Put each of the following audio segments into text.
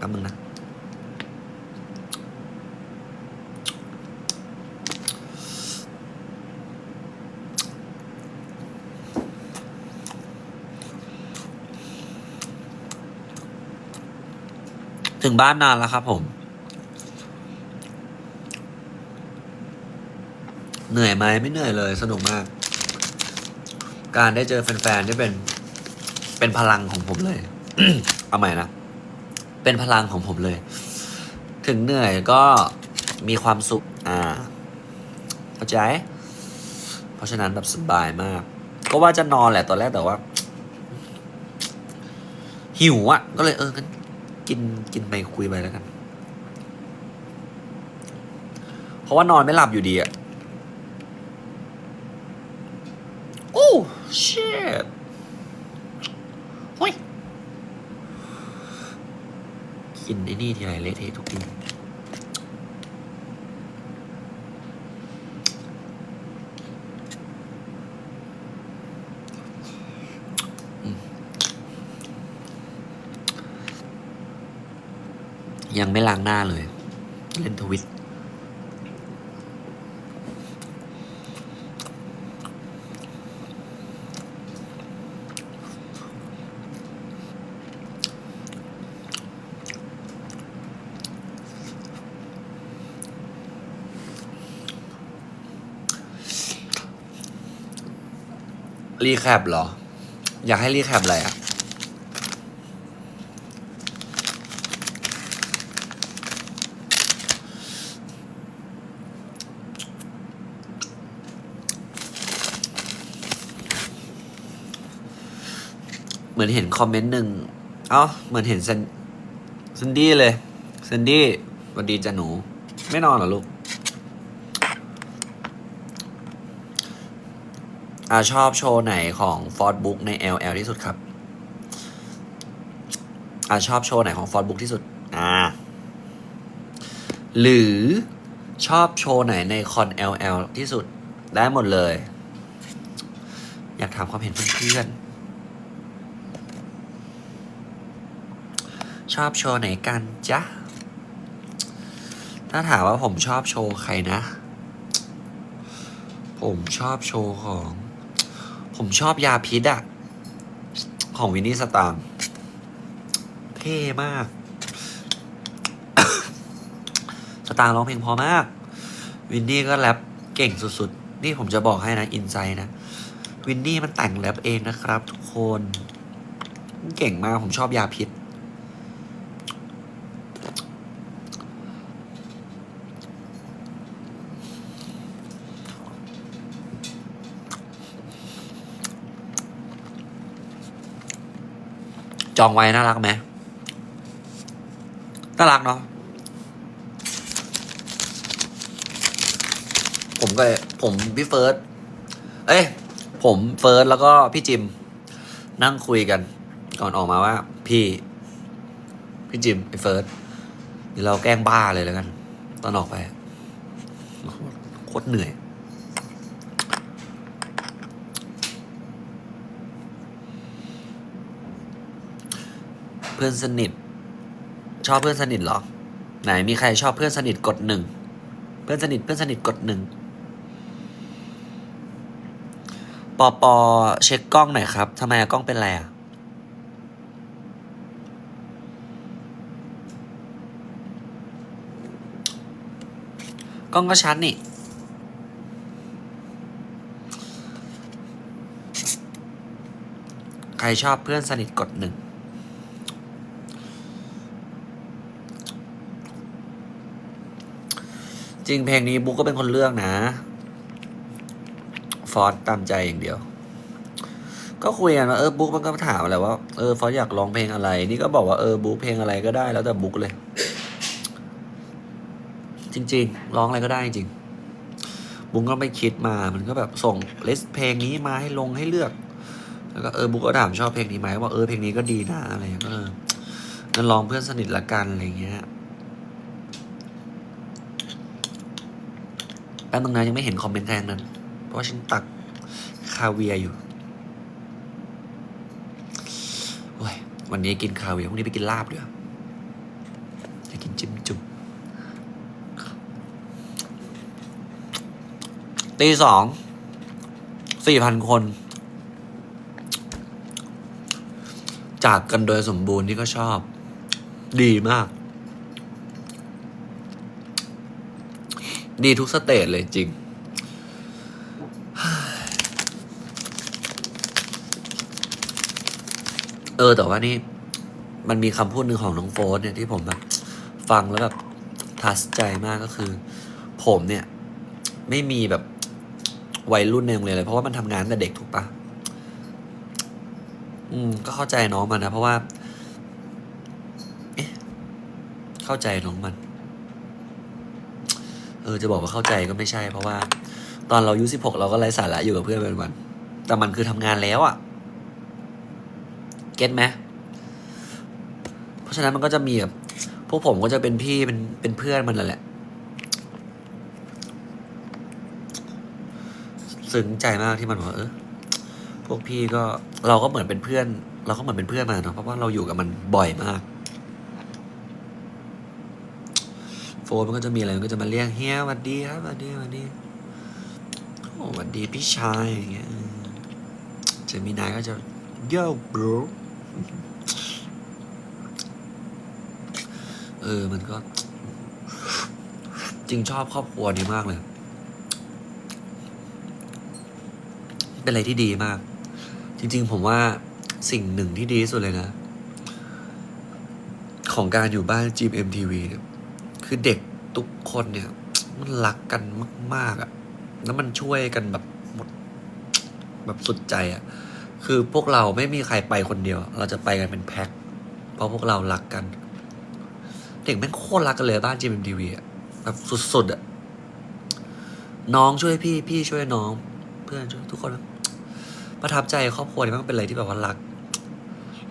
แป๊บนึงนะถึงบ้านนานแล้วครับผม เหนื่อยไหมไม่เหนื่อยเลย สนุกมาก การได้เจอแฟนๆได้เป็น เป็นพลังของผมเลย เอาใหม่นะ เป็นพลังของผมเลย ถึงเหนื่อยก็มีความสุข อ่า เข้าใจ เพราะฉะนั้นแบบสบายมาก ก็ว่าจะนอนแหละตอนแรกแต่ว่า หิวอะ่ะ ก็เลยเอองั้นกินกินไปคุยไปแล้วกัน เพราะว่านอนไม่หลับอยู่ดีอะ่ะ โอ้ shit เฮ้ย กินไอ้นี่ทีไรเละเทะทุกทียังไม่ล้างหน้าเลย เล่นทวิต รีแคปเหรอ อยากให้รีแคปอะไรอะเหมือนเห็นคอมเมนต์หนึ่งเอ้าเหมือนเห็นซันซันดี้เลยซันดี้สวัสดีจ้ะหนู ไม่นอนเหรอลูก อ่าชอบโชว์ไหนของ f o r d Book ใน LL ที่สุดครับอ่าชอบโชว์ไหนของ f o r d Book ที่สุดอ่าหรือชอบโชว์ไหนในคอน LL ที่สุดได้หมดเลย อยากถามความเห็นเพื่อนๆชอบโชว์ไหนกันจ๊ะถ้าถามว่าผมชอบโชว์ใครนะ ผมชอบโชว์ของ ผมชอบยาพิษอะของวินนี่สตางค์เท่มาก สตางค์ร้องเพลงพอมาก วินนี่ก็แรปเก่งสุดๆ นี่ผมจะบอกให้นะ อินไซนะ วินนี่มันแต่งแรปเองนะครับ ทุกคน เก่งมาก ผมชอบยาพิษ จองไว้น่ารักไหมน่ารักเนาะผมก็ผมพี่เฟิร์สเอ้ยผมเฟิร์สแล้วก็พี่จิม นั่งคุยกัน ก่อนออกมาว่า พี่ พี่จิมไอ้เฟิร์สเดี๋ยวเราแกล้งบ้าเลยแล้วกัน ตอนออกไปโคตรเหนื่อย พื่อนสนิท ชอบเพื่อนสนิทเหรอ ไหนมีใครชอบเพื่อนสนิทกดหนึ่งเพื่อนสนิทเพื่อนสนิทกดหนึ่งปอปอเช็คกล้องหน่อยครับทำไมกล้องเป็นไรอะกล้องก็ชัดนี่ ใครชอบเพื่อนสนิทกดหนึ่ง จริงเพลงนี้บุ๊กก็เป็นคนเลือกนะ ฟอสตามใจอย่างเดียว ก็คุยกันว่าเออบุ๊กมันก็ถามแหละว่าเออฟอสอยากร้องเพลงอะไร นี่ก็บอกว่าเออบุ๊กเพลงอะไรก็ได้แล้วแต่บุ๊กเลย จริง ๆ ร้องอะไรก็ได้จริงบุ๊กก็ไม่คิดมา มันก็แบบส่งลิสต์เพลงนี้มาให้ลงให้เลือก แล้วก็เออบุ๊กก็ถามชอบเพลงนี้ไหมว่าเออเพลงนี้ก็ดีนะอะไรเงี้ยก็เอองั้นลองเพื่อนสนิทละกันอะไรอย่างเงี้ย แป๊บนึงนะยังไม่เห็นคอมเมนต์แรงนั้น เพราะว่าฉันตักคาเวียอยู่โอ้ยวันนี้กินคาเวียพรุ่งนี้ไปกินลาบเดี๋ยวานจิ้มจุ่มตีสองสี่พันคน จากกันโดยสมบูรณ์ที่ก็ชอบ ดีมาก ดีทุกสเตจเลยจริง เออแต่ว่านี่ มันมีคำพูดหนึ่งของน้องโฟสเนี่ยที่ผมแบบ ฟังแล้วแบบทัชใจมากก็คือ ผมเนี่ย ไม่มีแบบวัยรุ่นในโรงเรียนเลย เพราะว่ามันทำงานแต่เด็กถูกปะอืม ก็เข้าใจน้องมันนะ เพราะว่า เอ๊ะ เข้าใจน้องมัน ออจะบอกว่าเข้าใจก็ไม่ใช่เพราะว่า ตอนเราอายุสิบหกเราก็ไร้สาระอยู่กับเพื่อนเป็นวัน แต่มันคือทำงานแล้วอะเก็ตไหมเพราะฉะนั้นมันก็จะมีแบบพวกผมก็จะเป็นพี่เป็นเป็นเพื่อนมันแหละซึ้งใจมากที่มันบอกเออพวกพี่ก็เราก็เหมือนเป็นเพื่อน เราก็เหมือนเป็นเพื่อนมันเนาะเพราะว่าเราอยู่กับมันบ่อยมาก โฟ นมันก็จะมีอะไรมันก็จะมาเรียกเฮียสวัสดีครับสวัสดีสวัสดีโอ้สวัสดีพี่ชายอย่างเงี้ยเออเจมินายก็จะ yo bro เออมันก็ จริงชอบครอบครัวนี้มากเลย เป็นอะไรที่ดีมาก จริง ๆ ผมว่าสิ่งหนึ่งที่ดีสุดเลยนะ ของการอยู่บ้านจีมเอ็มทีวีเนี่ย คือเด็กทุกคนเนี่ย มันรักกันมาก ๆอะ่ะ แล้วมันช่วยกันแบบหมดแบบสุดใจอะ่ะ คือพวกเราไม่มีใครไปคนเดียว เราจะไปกันเป็นแพ็ค เพราะพวกเรารักกัน เด็กแม่งโคตรรักกันเลยบ้านจีมทีวีอะแบบสุดๆอะ น้องช่วยพี่ พี่ช่วยน้อง เพื่อนช่วยทุกคนประทับใจครอบครัวนี้มันเป็นอะไรที่แบบว่ารัก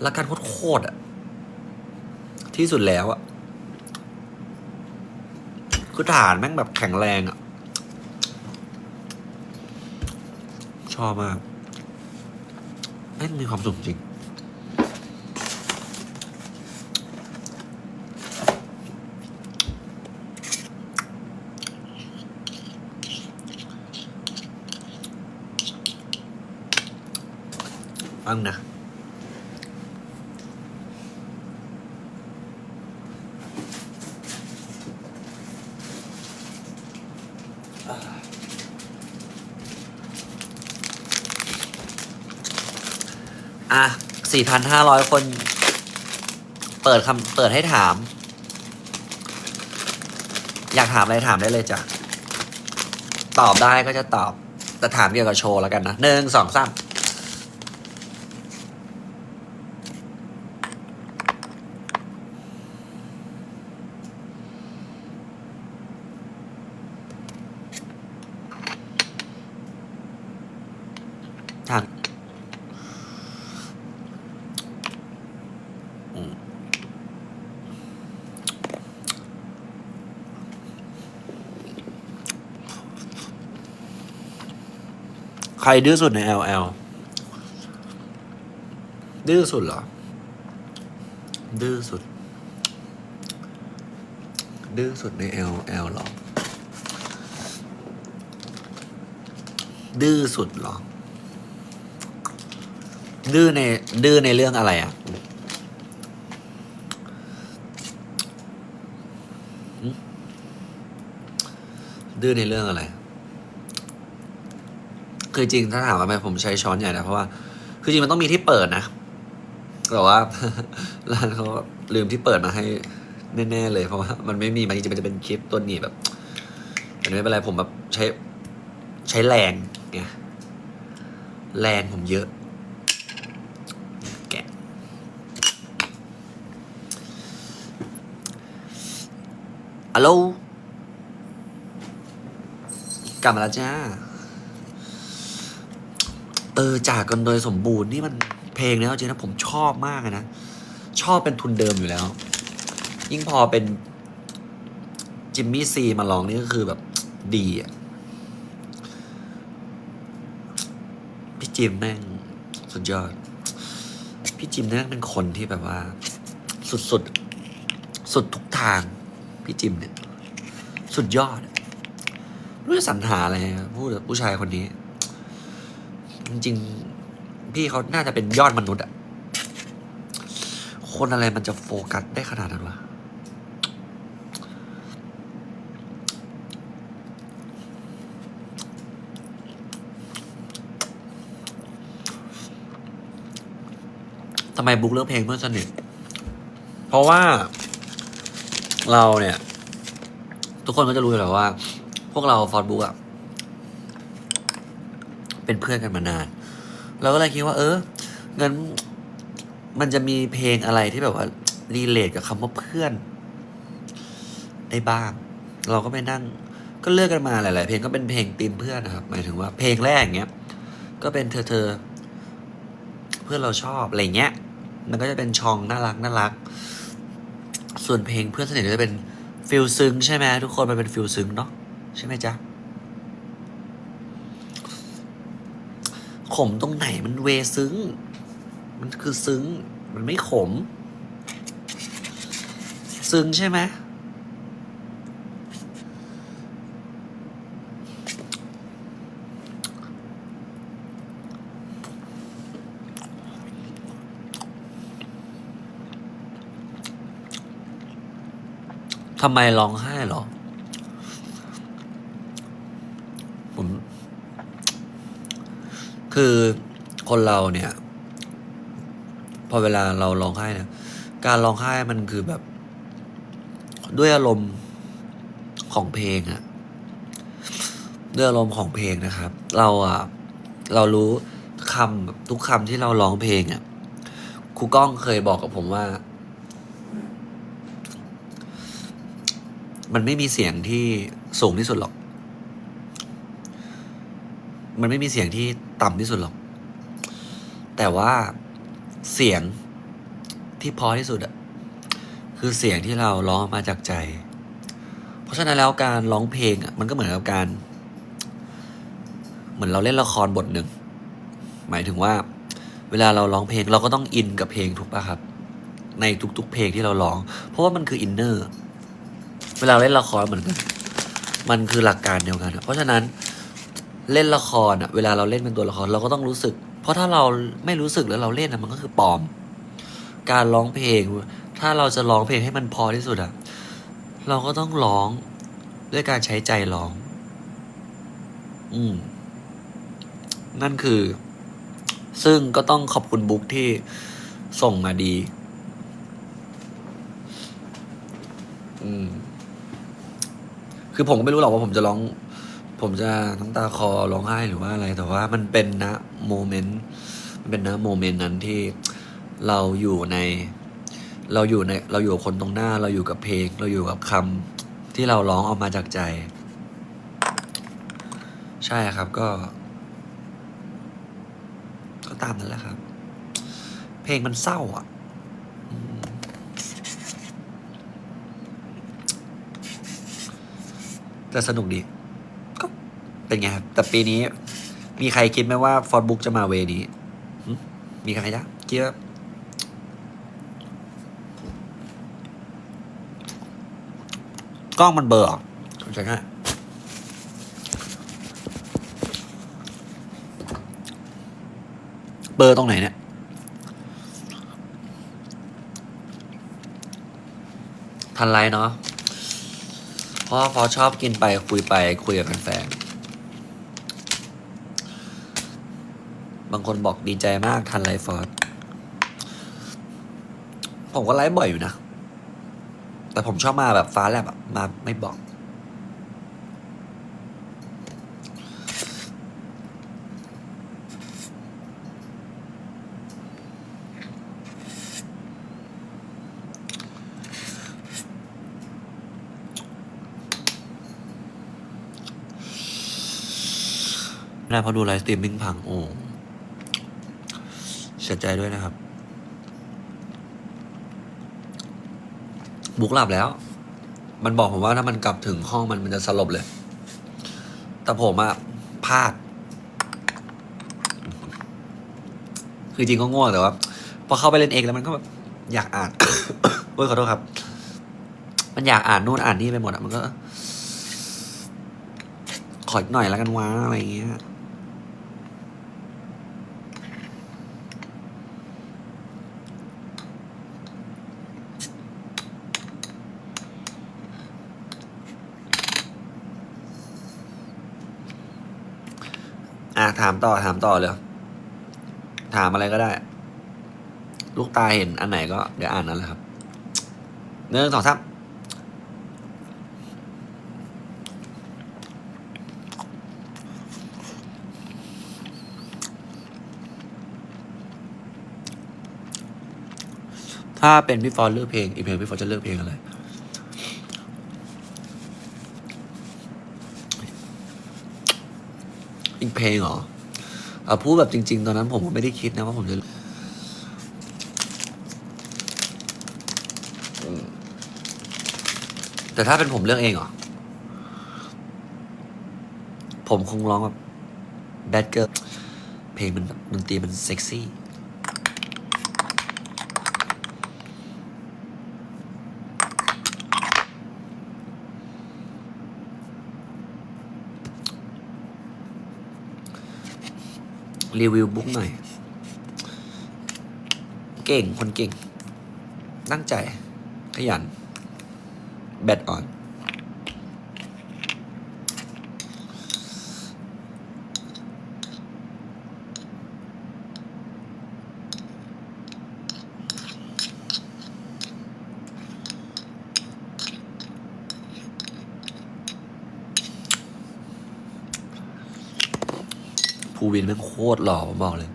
รักกันโคตรๆอะ ที่สุดแล้วอะ คือฐานแม่งแบบแข็งแรงอะชอบมากแม่งมีความสุขจริงฟัง อะสี่พันห้าร้อยคน เปิดคำเปิดให้ถาม อยากถามอะไรถามได้เลยจ้ะ ตอบได้ก็จะตอบ แต่ถามเกี่ยวกับโชว์แล้วกันนะหนึ่งสองสามถาม รดื้อสุดใน LL ดื้อสุดเหรอ ดื้อสุด ดื้อสุดใน LL เหรอ ดื้อสุดเหรอ ดื้อใน ดื้อในเรื่องอะไรอะดื้อในเรื่องอะไร คือจริงถ้าถามว่าไมผมใช้ช้อนใหญ่นะเพราะว่า คือจริงมันต้องมีที่เปิดนะแต่ว่าร้านเขาลืมที่เปิดมาให้แน่ๆเลยเพราะว่ามันไม่มีมันจริงๆมันจะเป็นคลิปตัวหนีแบบแต่ไม่เป็นไรผมแบบใช้ใช้แรงไงแรงผมเยอะ แกะฮัลโหลกลับมาแล้วจ้า ออจากกันโดยสมบูรณ์นี่มันเพลงเนี้ยเอาจริงนะผมชอบมากนะ ชอบเป็นทุนเดิมอยู่แล้ว ยิ่งพอเป็นจิมมี่ซีมาร้องนี่ก็คือแบบดีอะพี่จิมแม่งสุดยอด พี่จิมแม่งเป็นคนที่แบบว่า สุดสุดสุดทุกทาง พี่จิมเนี่ย สุดยอดอะไม่รู้จะสรรหาอะไรพูดกับผู้ชายคนนี้ จริงๆพี่เขาน่าจะเป็นยอดมนุษย์อะคนอะไรมันจะโฟกัสได้ขนาดนั้นวะทำไมบุ๊กเลือกเพลงเพื่อนสนิท เพราะว่า เราเนี่ย ทุกคนก็จะรู้อยู่แล้วว่า พวกเราฟอร์ดบุ๊กอะ เป็นเพื่อนกันมานาน เราก็เลยคิดว่า เอองั้นมันจะมีเพลงอะไรที่แบบว่ารีเลทกับคำว่าเพื่อนได้บ้าง เราก็ไปนั่ง ก็เลือกกันมาหลาย ๆ เพลงก็เป็นเพลงตีมเพื่อนนะครับ หมายถึงว่าเพลงแรกอย่างเงี้ย ก็เป็นเธอเธอ เพื่อนเราชอบอะไรเงี้ย มันก็จะเป็นชองน่ารักน่ารัก ส่วนเพลงเพื่อนสนิทก็จะเป็นฟิลซึ้งใช่ไหมทุกคนมันเป็นฟิลซึ้งเนาะใช่ไหมจ๊ะ ขมตรงไหนมันเวซึ้ง มันคือซึ้ง มันไม่ขม ซึ้งใช่ไหมทำไมร้องไห้หรอ ผม คือคนเราเนี่ย พอเวลาเราร้องไห้เนี่ยการร้องไห้มันคือแบบ ด้วยอารมณ์ของเพลงอะด้วยอารมณ์ของเพลงนะครับ เราอะเรารู้คำทุกคำที่เราร้องเพลงอะครูก้องเคยบอกกับผมว่า มันไม่มีเสียงที่สูงที่สุดหรอก มันไม่มีเสียงที่ต่ำที่สุดหรอก แต่ว่าเสียงที่พอที่สุดอะคือเสียงที่เราร้องมาจากใจ เพราะฉะนั้นแล้วการร้องเพลงอะมันก็เหมือนกับการ เหมือนเราเล่นละครบทหนึ่ง หมายถึงว่า เวลาเราร้องเพลงเราก็ต้องอินกับเพลงถูกป่ะครับ ในทุกๆ เพลงที่เราร้อง เพราะว่ามันคืออินเนอร์ เวลาเล่นละครเหมือนกัน มันคือหลักการเดียวกัน เพราะฉะนั้น เล่นละครอะเวลาเราเล่นเป็นตัวละครเราก็ต้องรู้สึก เพราะถ้าเราไม่รู้สึกแล้วเราเล่นอะมันก็คือปลอม การร้องเพลง ถ้าเราจะร้องเพลงให้มันพอที่สุดอะเราก็ต้องร้องด้วยการใช้ใจร้อง อืม นั่นคือ ซึ่งก็ต้องขอบคุณบุ๊กที่ส่งมาดี อืม คือผมก็ไม่รู้หรอกว่าผมจะร้อง ผมจะน้ำตาคอร้องไห้หรือว่าอะไร แต่ว่ามันเป็นนะโมเมนต์มันเป็นนะโมเมนต์นั้นที่เราอยู่ใน เราอยู่ในเราอยู่กับคนตรงหน้า เราอยู่กับเพลง เราอยู่กับคำที่เราร้องออกมาจากใจ ใช่ครับก็ ก็ตามนั้นแหละครับ เพลงมันเศร้าอะแต่สนุกดี เป็นไงครับ แต่ปีนี้ มีใครคิดไหมว่าฟอร์ดบุ๊กจะมาเวนี้ มีใครจ๊ะคิดว่ากล้องมันเบอร์เหรอใช่ไหมเบอร์ตรงไหนเนี่ยทันไรเนาะเพราะว่าฟอชอบกินไปคุยไปคุยกับแฟนๆ บางคนบอกดีใจมากทันไลฟ์ฟอร์สผมก็ไลฟ์บ่อยอยู่นะ แต่ผมชอบมาแบบฟ้าแลบอะมาไม่บอกไม่ได้เพราะดูไลฟ์สตรีมมิ่งพังโอ้ สียใจด้วยนะครับ บุกหลับแล้ว มันบอกผมว่าถ้ามันกลับถึงห้องมันมันจะสลบเลย แต่ผมอะพลาด คือจริงก็ง่วงแต่ว่าพอเข้าไปเล่นเองแล้วมันก็แบบอยากอ่าน โอ้ยขอโทษครับ มันอยากอ่านนู่นอ่านนี่ไปหมดอะมันก็ ขอหน่อยแล้วกันวะอะไรอย่างเงี้ย ถามต่อถามต่อเลยถามอะไรก็ได้ ลูกตาเห็นอันไหนก็เดี๋ยวอ่านนั้นแหละครับหนึ่งสองสามถ้าเป็นพี่ฟอนเลือกเพลงอีกเพลงพี่ฟอนจะเลือกเพลงอะไร อีกเพลงเหรออพูดแบบจริง ๆ ตอนนั้นผมก็ไม่ได้คิดนะว่าผมจะแต่ถ้าเป็นผมเลือกเองเหรอ ผมคงร้องแบบ Bad Girl เพลงมันดนตรีมันเซ็กซี่ รีวิวบุ๊กหน่อย เก่งคนเก่งตั้งใจ ขยัน แบตอ่อน ภูวินแม่งโคตรหล่อผมบอกเลย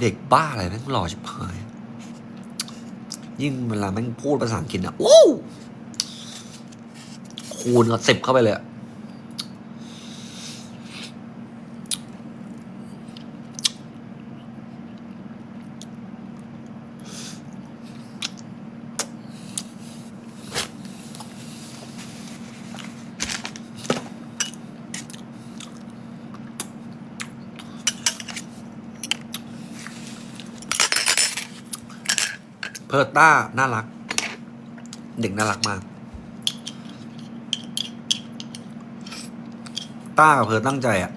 เด็กบ้าอะไรแม่งหล่อชิบหายยิ่งเวลาแม่งพูดภาษาอังกฤษนะโอ้คูณกับสิบเข้าไปเลยอะ เพิร์ต้าน่ารัก เด็กน่ารักมาก ต้ากับเพิร์ตั้งใจอะ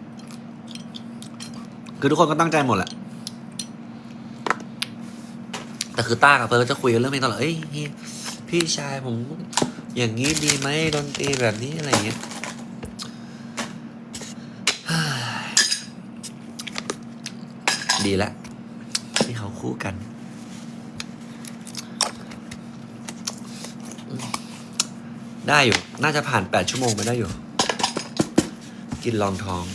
คือทุกคนก็ตั้งใจหมดแหละ แต่คือต้ากับเพิร์จะคุยกันเรื่องเพลงตลอดเอ้ยพี่ชายผมอย่างนี้ดีไหมดนตรีแบบนี้อะไรอย่างเงี้ยดีแล้วที่เขาคู่กัน ได้อยู่ น่าจะผ่านแปดชั่วโมงไปได้อยู่ กินรองท้อง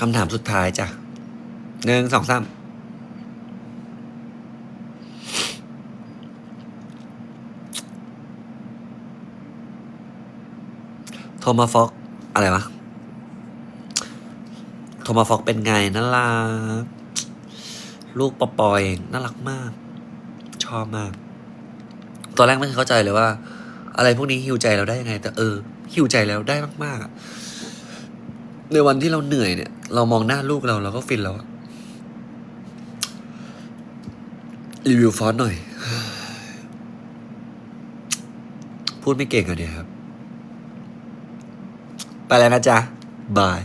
คำถามสุดท้ายจ้ะหนึ่งสองสามโทมาฟอก อะไรวะ โทมาฟอกเป็นไงน่ารัก ลูกปอปอยเองน่ารักมาก ชอบมาก ตอนแรกไม่เคยเข้าใจเลยว่า อะไรพวกนี้ฮิวใจเราได้ยังไง แต่เออฮิวใจแล้วได้มากๆ ในวันที่เราเหนื่อยเนี่ย เรามองหน้าลูกเราเราก็ฟินแล้วรีวิวฟอนต์หน่อย พูดไม่เก่งอะเดียครับ ไปแล้วนะจ๊ะ บาย